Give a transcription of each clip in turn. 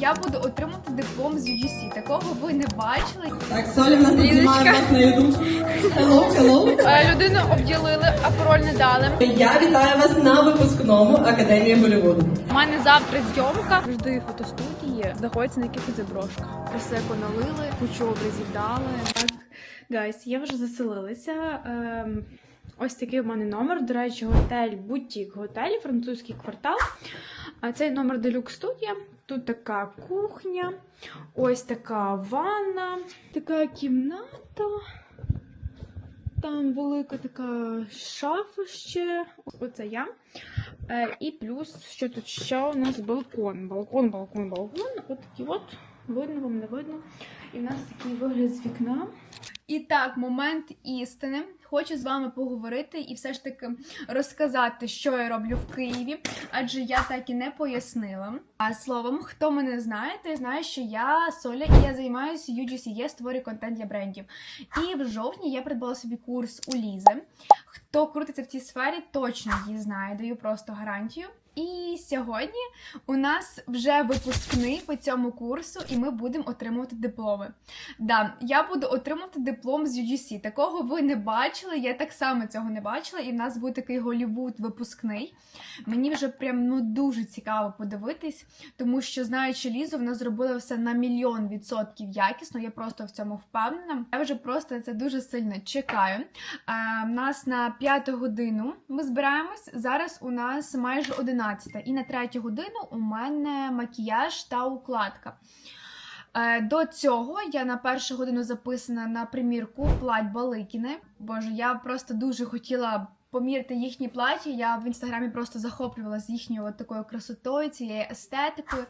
я буду отримати диплом з UGC. Такого ви не бачили. Так, Соля в нас знімає вас на YouTube. Hello, hello. Е, Людину обділили, а пароль не дали. Я вітаю вас на випускному Академії Голлівуду. У мене завтра зйомка. Завжди фотостудії знаходяться на якихось заброшках. Просеко налили, кучу образів дали. Так, гайс, я вже заселилася. Ем, ось такий у мене номер. До речі, готель Бутік Готель, французький квартал. А цей номер делюкс студія. Тут така кухня, ось така ванна, така кімната. Там велика така шафа ще. Оце я. Е, і плюс, що тут ще у нас балкон. Балкон, балкон, балкон. От такий от. Видно, вам не видно. І в нас такий вигляд з вікна. І так, момент істини. Хочу з вами поговорити і все ж таки розказати, що я роблю в Києві, адже я так і не пояснила. А словом, хто мене знає, той знає, що я Соля і я займаюся UGC, створюю контент для брендів. І в жовтні я придбала собі курс у Лізи. Хто крутиться в цій сфері, точно її знає, даю просто гарантію. І сьогодні у нас вже випускний по цьому курсу, і ми будемо отримувати дипломи. Да, я буду отримувати диплом з UGC. Такого ви не бачили, я так само цього не бачила, і в нас буде такий Голівуд випускний. Мені вже прям ну дуже цікаво подивитись, тому що знаючи Лізу, вона зробила все на мільйон відсотків якісно. Я просто в цьому впевнена. Я вже просто це дуже сильно чекаю. А, в нас на п'яту годину ми збираємось. Зараз у нас майже 11. І на третю годину у мене макіяж та укладка. Е, До цього я на першу годину записана на примірку плать Баликіни. Боже, я просто дуже хотіла поміряти їхні платі. Я в інстаграмі просто захоплювалася їхньою от такою красотою, цією естетикою.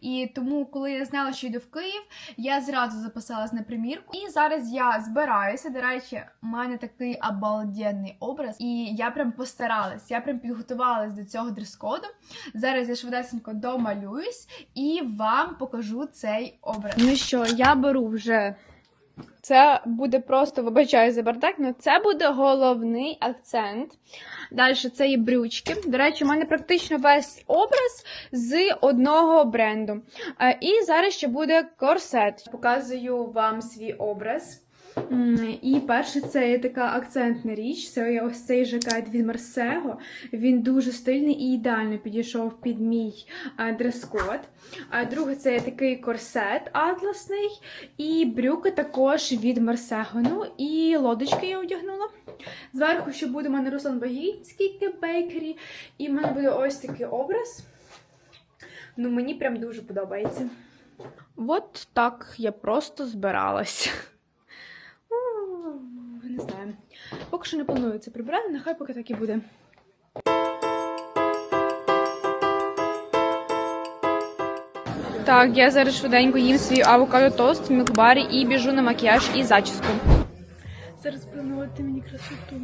І тому, коли я знала, що йду в Київ, я зразу записалась на примірку. І зараз я збираюся. До речі, у мене такий обалденний образ, і я прям постаралась. Я прям підготувалась до цього дрес-коду. Зараз я швидесенько домалююсь і вам покажу цей образ. Ну що, я беру вже. Це буде просто, вибачаю за бардак, але це буде головний акцент. Далі це є брючки. До речі, у мене практично весь образ з одного бренду. Е, І зараз ще буде корсет. Показую вам свій образ. І перше, це є така акцентна річ. Це є ось цей жакет від Марсего. Він дуже стильний і ідеально підійшов під мій е, дрес-код. А друге, це є такий корсет атласний. І брюки також від Марсего. Ну і лодочки я одягнула. Зверху ще буде у мене Руслан Багінський бейкері. І в мене буде ось такий образ. Ну, мені прям дуже подобається. От так я просто збиралась. Не знаю. Поки що не планую це прибирати, нехай поки так і буде. Так, я зараз швиденько їм свій авокадо тост в мілкбарі і біжу на макіяж і зачіску. Зараз планувати мені красоту.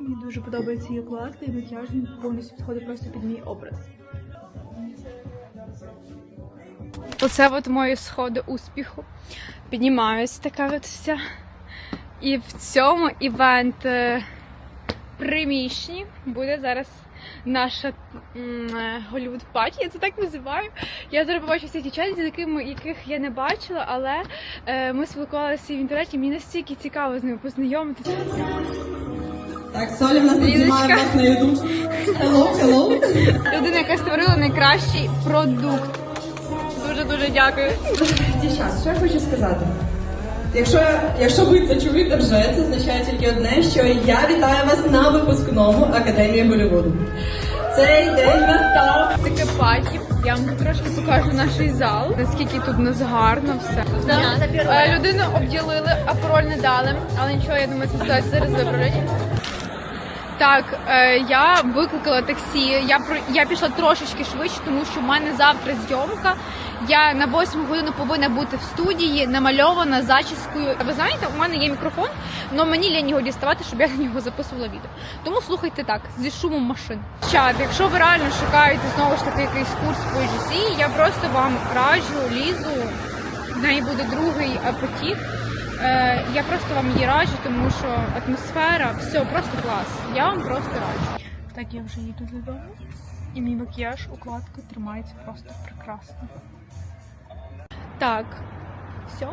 Мені дуже подобається її укладка і макіяж він повністю підходить просто під мій образ. Оце от мої сходи успіху. Піднімаюсь така от вся. І в цьому івент е, приміщенні буде зараз наша Голлівуд паті, я це так називаю. Я зараз побачу всіх дівчат, яких я не бачила, але е, ми спілкувалися в інтернеті. Мені настільки цікаво з ними познайомитися. Так, Соля в нас знімає вас на YouTube. Hello, hello. Людина, яка створила найкращий продукт. Дуже дуже дякую. Дівчат, що я хочу сказати? Якщо, якщо ви це чуєте вже, це означає тільки одне, що я вітаю вас на випускному Академії Голлівуду. Цей день настав. Таке паті. Я вам трошки покажу наш зал. Наскільки тут у нас гарно все. Е, Людину обділили, а пароль не дали. Але нічого, я думаю, це зараз виправлять. Так, е, я викликала таксі. Я я пішла трошечки швидше, тому що в мене завтра зйомка. Я на 8 годину повинна бути в студії, намальована зачіскою. Ви знаєте, у мене є мікрофон, але мені лінь його діставати, щоб я на нього записувала відео. Тому слухайте так, зі шумом машин. Чат, якщо ви реально шукаєте знову ж таки якийсь курс по GC, я просто вам раджу лізу. В неї буде другий е, потік. Е, я просто вам її раджу, тому що атмосфера, все просто клас. Я вам просто раджу. Так, я вже їду додому. І мій макіяж, укладка тримається просто прекрасно. Так, все.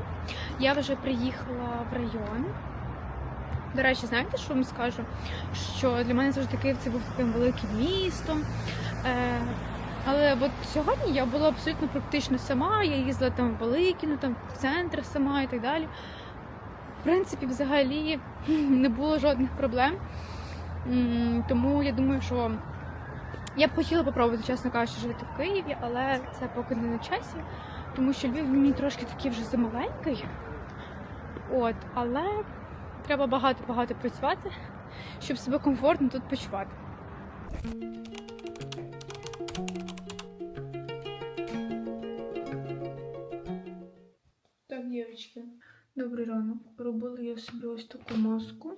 Я вже приїхала в район. До речі, знаєте, що вам скажу? Що для мене завжди Київ це був таким великим містом. Е, але от сьогодні я була абсолютно практично сама. Я їздила там в Великіно, там в центр сама і так далі. В принципі, взагалі не було жодних проблем. Тому я думаю, що я б хотіла попробувати, чесно кажучи, жити в Києві, але це поки не на часі, тому що Львів мені трошки такий вже замаленький. От, але треба багато-багато працювати, щоб себе комфортно тут почувати. Так, дівчатки, добрий ранок. Робила я собі ось таку маску.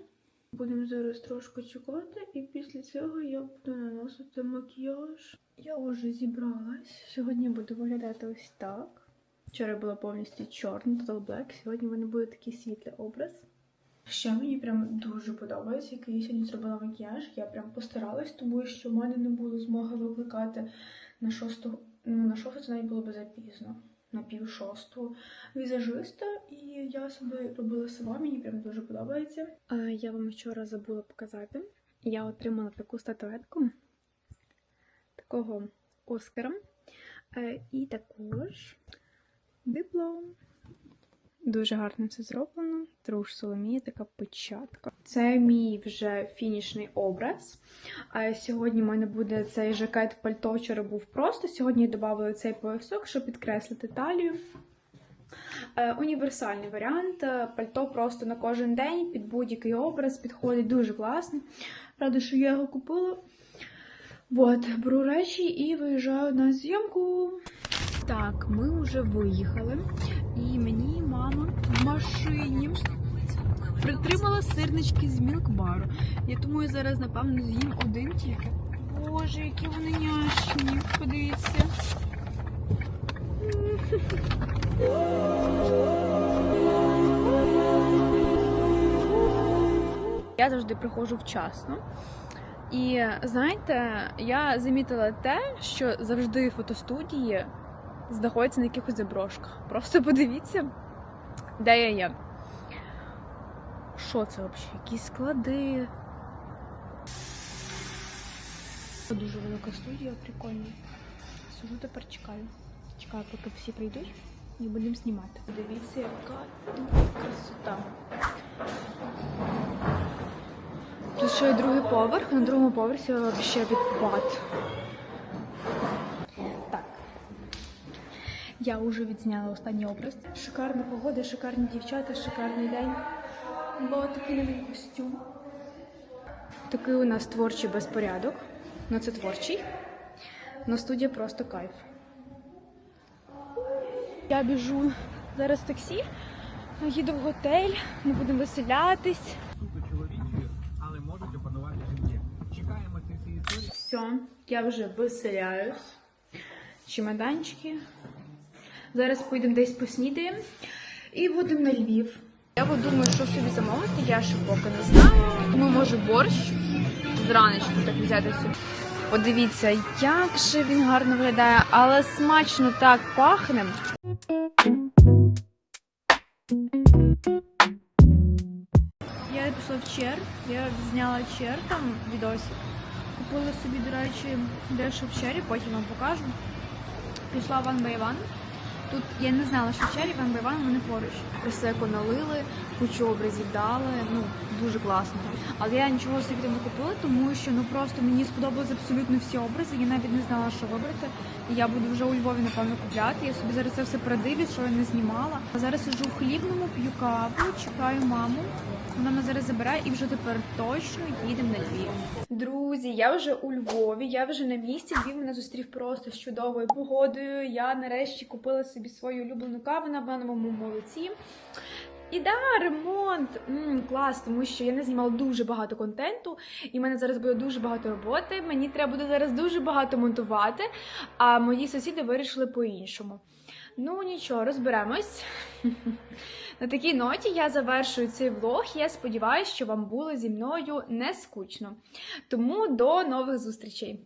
Будемо зараз трошки чекати, і після цього я буду наносити макіяж. Я вже зібралась. Сьогодні буду виглядати ось так. Вчора була повністю чорна, Total Black. Сьогодні в мене буде такий світлий образ. Ще мені прям дуже подобається, який я сьогодні зробила макіяж. Я прям постаралась, тому що в мене не було змоги викликати на шосту, ну на шосту це навіть було би запізно. На пів шосту візажиста, і я собі робила сама, мені прям дуже подобається. Я вам вчора забула показати. Я отримала таку статуетку такого Оскара. Е, І також диплом. Дуже гарно це зроблено. Труш Соломія, така печатка. Це мій вже фінішний образ. Сьогодні в мене буде цей жакет пальто вчора був просто. Сьогодні я додала цей поясок, щоб підкреслити талію. Е, Універсальний варіант. Е, Пальто просто на кожен день під будь-який образ підходить дуже класно. Рада, що я його купила. От, беру речі і виїжджаю на зйомку. Так, ми вже виїхали, і мені мама в машині притримала сирнички з мілкбару. Я я зараз, напевно, з'їм один тільки. Боже, які вони няшні. Подивіться. Я завжди приходжу вчасно. І знаєте, я замітила те, що завжди фотостудії знаходяться на якихось заброшках. Просто подивіться, де я є. Що це взагалі? Якісь склади. Дуже велика студія, прикольна. Сижу тепер чекаю. Чекаю, поки всі прийдуть і будемо знімати. Подивіться, яка красота. Тут ще є другий поверх, на другому поверсі ще відпад. Я вже відзняла останній образ. Шикарна погода, шикарні дівчата, шикарний день. Бо такий новий костюм. Такий у нас творчий безпорядок. Ну це творчий. Но студія просто кайф. Я біжу зараз в таксі, їду в готель, ми будемо веселятись. суто чоловічі, але можуть опанувати жінки. Чекаємо історії. Все, я вже виселяюсь. Чемоданчики. Зараз поїдемо десь поснідаємо і будемо на Львів. Я от думаю, що собі замовити, я ще поки не знаю. Тому може борщ зранечку так взяти собі. Подивіться, як же він гарно виглядає, але смачно так пахне. Я пішла в чер, я зняла чер там відосик. Купила собі, до речі, дещо в чері, потім вам покажу. Пішла в One by One. Тут я не знала, що by One вони поруч. Просеку налили, кучу образів дали. Ну, дуже класно. Але я нічого собі не купила, тому що ну просто мені сподобались абсолютно всі образи. Я навіть не знала, що вибрати. Я буду вже у Львові, напевно, купляти. Я собі зараз це все передивлюсь, що я не знімала. А зараз сиджу в хлібному, п'ю каву, чекаю маму. Вона мене зараз забирає і вже тепер точно їдемо на Львів. Друзі, я вже у Львові, я вже на місці. Львів мене зустрів просто з чудовою погодою. Я нарешті купила собі свою улюблену каву на банановому молоці. І да, ремонт м клас, тому що я не знімала дуже багато контенту, і в мене зараз буде дуже багато роботи. Мені треба буде зараз дуже багато монтувати. А мої сусіди вирішили по-іншому. Ну нічого, розберемось. На такій ноті я завершую цей влог. Я сподіваюся, що вам було зі мною не скучно. Тому до нових зустрічей.